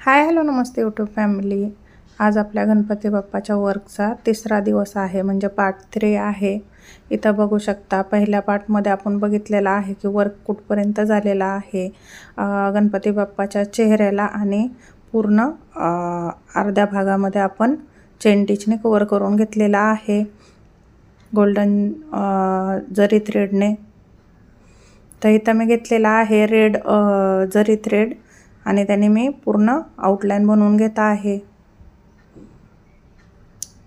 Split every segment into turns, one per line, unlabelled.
हाय hello नमस्ते YouTube family आज आपल्या गणपती बाप्पाच्या वर्कचा तिसरा दिवस आहे म्हणजे पार्ट थ्री आहे. इथं बघू शकता पहिल्या पार्टमध्ये आपण बघितलेलं आहे की वर्क कुठपर्यंत झालेला आहे. गणपती बाप्पाच्या चेहऱ्याला आणि पूर्ण अर्ध्या भागामध्ये आपण चेंडीचने कवर करून घेतलेला आहे. गोल्डन जरी थ्रेडने तर इथं मी घेतलेला आहे रेड जरी थ्रेड आणि त्याने मी पूर्ण आउटलाईन बनवून घेत आहे.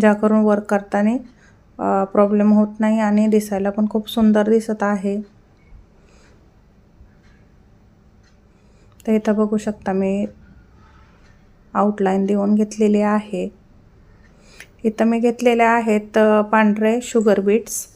ज्या करून वर्क करताना प्रॉब्लेम होत नाही आणि दिसायला पण खूप सुंदर दिसत आहे. तर इथं बघू शकता मी आउटलाईन देऊन घेतलेली आहे. इथं मी घेतलेले आहेत पांढरे शुगर बीट्स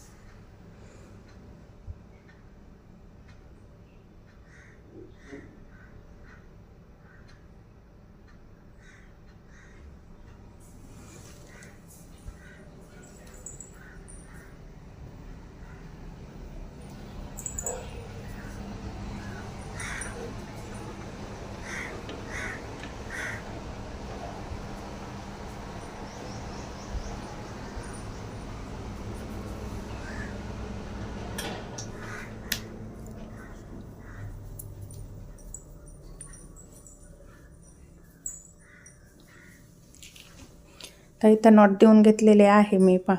तर इथं नॉट देऊन घेतलेले आहे मी पा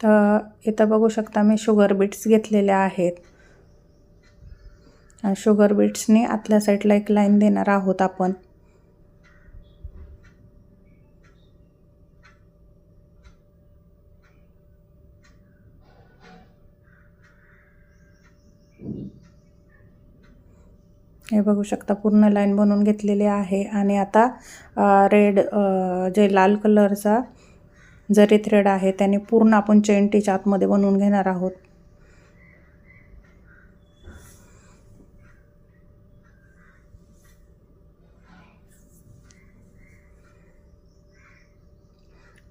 तर इथं बघू शकता मी शुगर बीट्स घेतलेल्या आहेत. शुगर बीट्सने आतल्या साईडला एक लाईन देणार आहोत आपण. हे बघू शकता पूर्ण लाईन बनवून घेतलेली आहे. आणि आता रेड जे लाल कलरचा जरी थ्रेड आहे त्याने पूर्ण आपण चेन टीच आतमध्ये बनवून घेणार आहोत.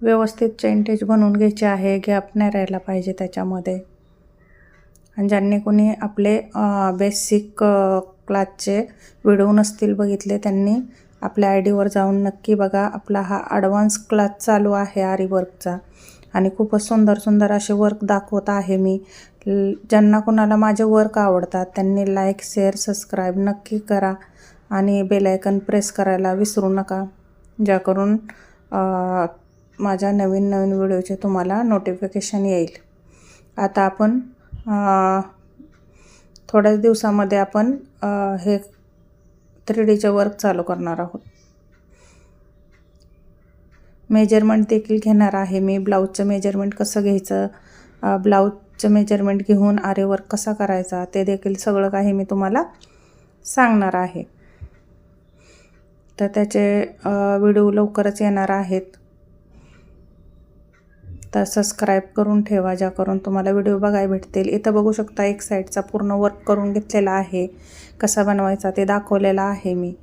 व्यवस्थित चेन टीच बनवून घ्यायची आहे गॅप नाही राहायला पाहिजे त्याच्यामध्ये. आणि ज्यांनी कोणी आपले बेसिक क्लासचे व्हिडिओ नसतील बघितले त्यांनी आपल्या आय डीवर जाऊन नक्की बघा. आपला हा ॲडव्हान्स क्लास चालू आहे आरी वर्कचा आणि खूपच सुंदर सुंदर असे वर्क दाखवत आहे मी. ज्यांना कोणाला माझे वर्क आवडतात त्यांनी लाईक शेअर सबस्क्राईब नक्की करा. आणि बेलायकन प्रेस करायला विसरू नका. ज्या करून माझ्या नवीन नवीन व्हिडिओचे तुम्हाला नोटिफिकेशन येईल. आता आपण थोड्याच दिवसामध्ये आपण हे थ्री डीचे वर्क चालू करणार आहोत. मेजरमेंट देखील घेणार आहे मी. ब्लाऊजचं मेजरमेंट कसं घ्यायचं? ब्लाऊजचं मेजरमेंट घेऊन आरे वर्क कसा करायचा? ते देखील सगळं काही मी तुम्हाला सांगणार आहे. तर त्याचे व्हिडिओ लवकरच येणार आहेत. तर सबस्क्राईब करून ठेवा ज्या करून तुम्हाला व्हिडिओ बघाय भेटतील. इथं बघू शकता एक साईडचा पूर्ण वर्क करून घेतलेला आहे. कसा बनवायचा ते दाखवलेला आहे मी.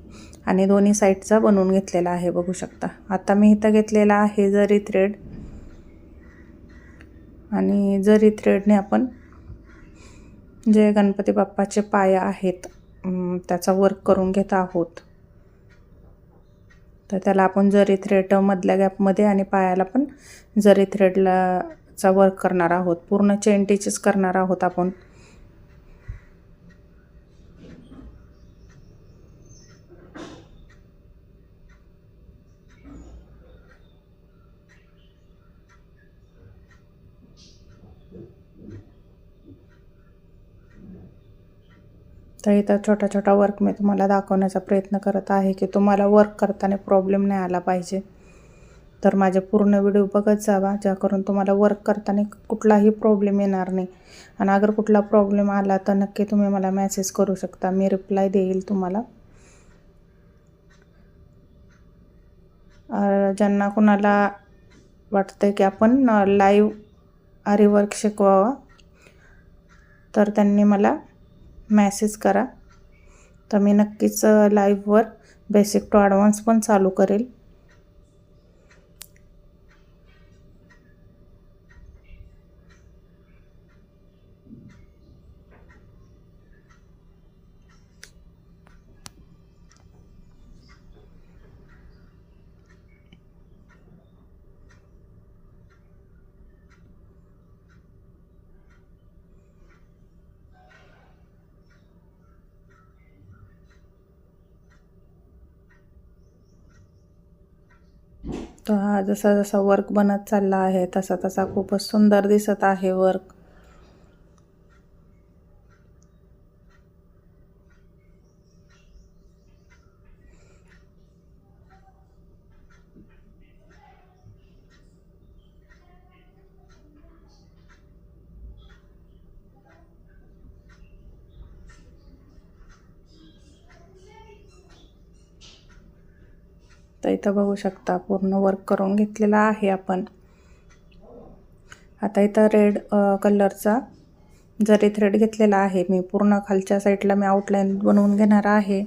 आणि दोन्ही साईडचा बनवून घेतलेला आहे बघू शकता. आता मी इथं घेतलेला आहे जरी थ्रेड आणि जरी थ्रेडने आपण जे गणपती बाप्पाचे पाया आहेत त्याचा वर्क करून घेत आहोत. तर त्याला आपण जरी थ्रेड मधल्या गॅपमध्ये आणि पायाला पण जरी थ्रेडला चा वर्क करणार आहोत पूर्ण चेन टिचेस करणार आहोत आपण. तर इथं छोटा छोटा वर्क मी तुम्हाला दाखवण्याचा प्रयत्न करत आहे की तुम्हाला वर्क करताना प्रॉब्लेम नाही आला पाहिजे. तर माझे पूर्ण व्हिडिओ बघत जावा ज्याकरून तुम्हाला वर्क करताना कुठलाही प्रॉब्लेम येणार नाही. आणि अगर कुठला प्रॉब्लेम आला तर नक्की तुम्ही मला मेसेज करू शकता. मी रिप्लाय देईल तुम्हाला. ज्यांना कुणाला वाटतं की आपण लाईव्ह आरी वर्क शिकवावा तर त्यांनी मला मॅसेज करा. तर मी नक्कीच लाईव्हवर बेसिक टू ॲडव्हान्स पण चालू करेल. जसा जसा वर्क बनत चालला आहे तसा तसा खूपच सुंदर दिसत आहे वर्क तर इथं बघू शकता पूर्ण वर्क करून घेतलेला आहे आपण. आता इथं रेड कलरचा जरी थ्रेड घेतलेला आहे मी पूर्ण खालच्या साईडला मी आउटलाईन बनवून घेणार आहे.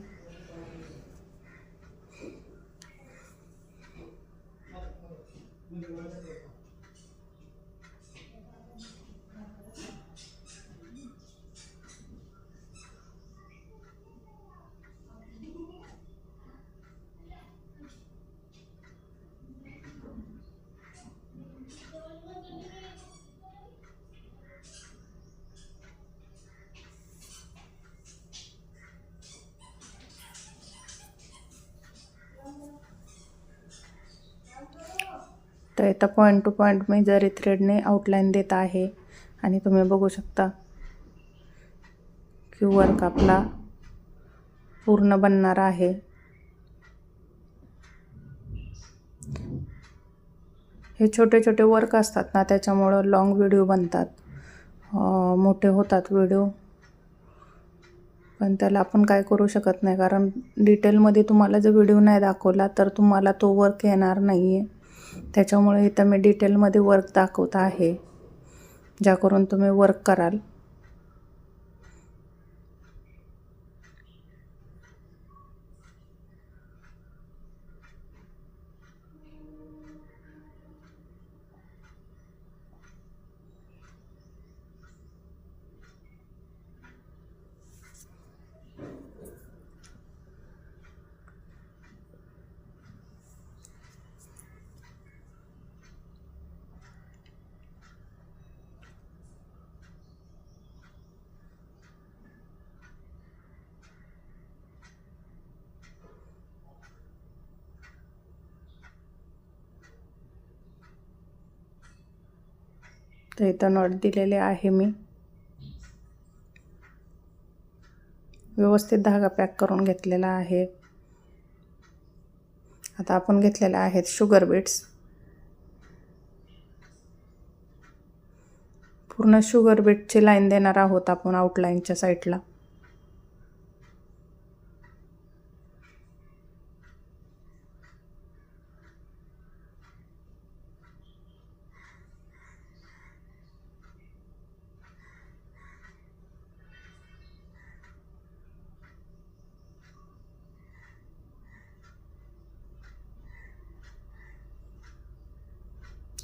तर इथं पॉईंट टू पॉईंट मी जरी थ्रेडने आउटलाईन देत आहे आणि तुम्ही बघू शकता. की वर्क आपला पूर्ण बनणार आहे. हे छोटे छोटे वर्क असतात ना त्याच्यामुळं लॉंग व्हिडिओ बनतात. मोठे होतात व्हिडिओ पण त्याला आपण काय करू शकत नाही कारण डिटेलमध्ये तुम्हाला जर व्हिडिओ नाही दाखवला तर तुम्हाला तो वर्क येणार नाही आहे त्याच्यामुळे इथं मी डिटेलमध्ये वर्क दाखवत आहे. ज्या करून तुम्ही वर्क कराल. तर इथं नॉट दिलेले आहे मी. व्यवस्थित धागा पॅक करून घेतलेला आहे. आता आपण घेतलेल्या आहेत शुगर बीट्स. पूर्ण शुगर बीटची लाईन देणार आहोत आपण आउटलाईनच्या साईडला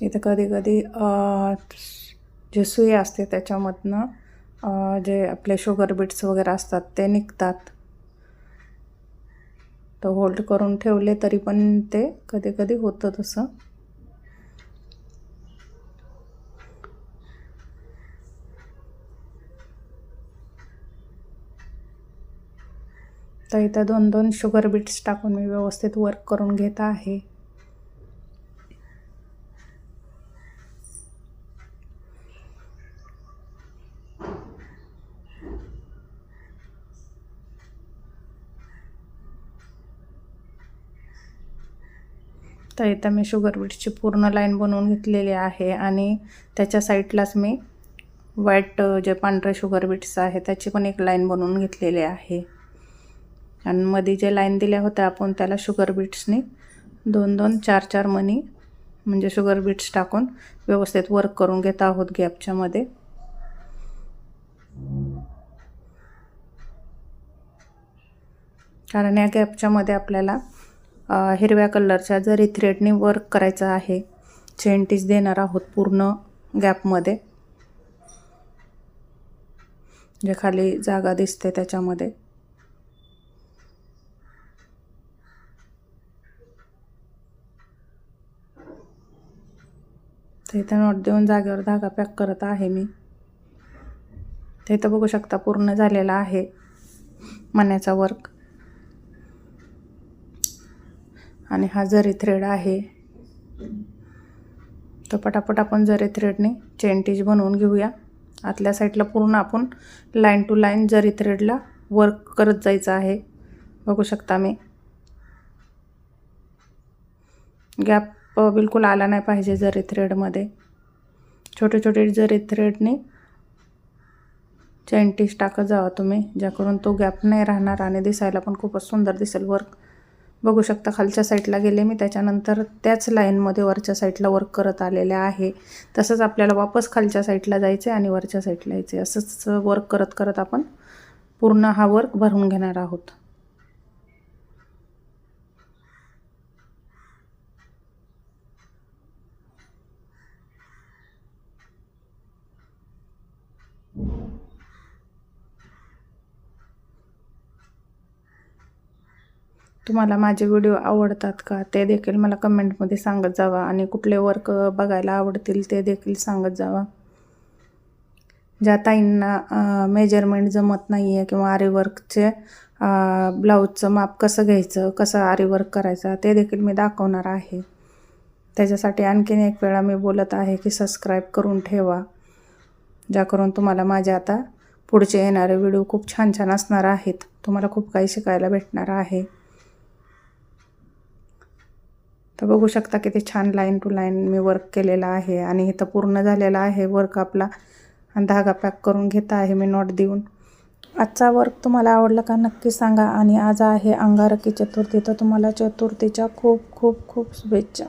इथं कधी कधी जे सुई असते त्याच्यामधनं जे आपले शुगर बीट्स वगैरे असतात ते निघतात. तर होल्ड करून ठेवले तरी पण ते कधी कधी होतं तसं. तर इथं दोन दोन शुगर बीट्स टाकून मी व्यवस्थित वर्क करून घेत आहे. तर इथं मी शुगर बीटची पूर्ण लाईन बनवून घेतलेली आहे. आणि त्याच्या साईडलाच मी व्हाईट जे पांढरे शुगर बीट्स आहे त्याची पण एक लाईन बनवून घेतलेली आहे. आणि मध्ये जे लाईन दिल्या होत्या आपण त्याला शुगर बीट्सनी दोन दोन चार चार मनी म्हणजे शुगर बीट्स टाकून व्यवस्थित वर्क करून घेत आहोत गॅपच्या मध्ये. कारण या गॅपच्या मध्ये आपल्याला हिरव्या कलरच्या जरी थ्रेडने वर्क करायचं आहे चेन टीच देणार आहोत पूर्ण गॅपमध्ये जे खाली जागा दिसते त्याच्यामध्ये. तर इथं नोट देऊन जागेवर धागा पॅक करत आहे मी. ते इथं बघू शकता पूर्ण झालेला आहे मण्याचा वर्क आणि हा जरी थ्रेड आहे तर पटापट आपण जरी थ्रेडने चेन बनवून घेऊया. आतल्या साईडला पूर्ण आपण लाईन टू लाईन जरी थ्रेडला वर्क करत जायचं आहे. बघू शकता मी. गॅप बिलकुल आला नाही पाहिजे जरी थ्रेडमध्ये छोटे छोटे जरी थ्रेडने चेन टाकत जावा तुम्ही ज्याकरून तो गॅप नाही राहणार आणि दिसायला पण खूपच सुंदर दिसेल वर्क बघू शकता खालच्या साईडला गेले मी. त्याच्यानंतर त्याच लाईनमध्ये वरच्या साईडला वर्क करत आलेले आहे. तसंच आपल्याला वापस खालच्या साईडला जायचं आणि वरच्या साईडला यायचे असंच वर्क करत करत आपण पूर्ण हा वर्क भरून घेणार आहोत. तुम्हाला माझे व्हिडिओ आवडतात का? ते देखील मला कमेंटमध्ये सांगत जावा. आणि कुठले वर्क बघायला आवडतील ते देखील सांगत जावा. ज्या ताईंना मेजरमेंट जमत नाही आहे किंवा आरीवर्कचे ब्लाऊजचं माप कसं घ्यायचं कसं आरीवर्क करायचं ते देखील मी दाखवणार आहे. त्याच्यासाठी आणखीन एक वेळा मी बोलत आहे की सबस्क्राईब करून ठेवा. ज्याकरून तुम्हाला माझे आता पुढचे येणारे व्हिडिओ खूप छान छान असणार आहेत. तुम्हाला खूप काही शिकायला भेटणार आहे. तर बघू शकता किती छान लाईन टू लाईन मी वर्क केलेलं आहे. आणि इथं पूर्ण झालेला आहे. वर्क आपला आणि धागा पॅक करून घेत आहे मी नॉट देऊन. आजचा वर्क तुम्हाला आवडला का नक्की सांगा. आणि आज आहे अंगारकी चतुर्थी. तर तुम्हाला चतुर्थीच्या खूप खूप खूप शुभेच्छा.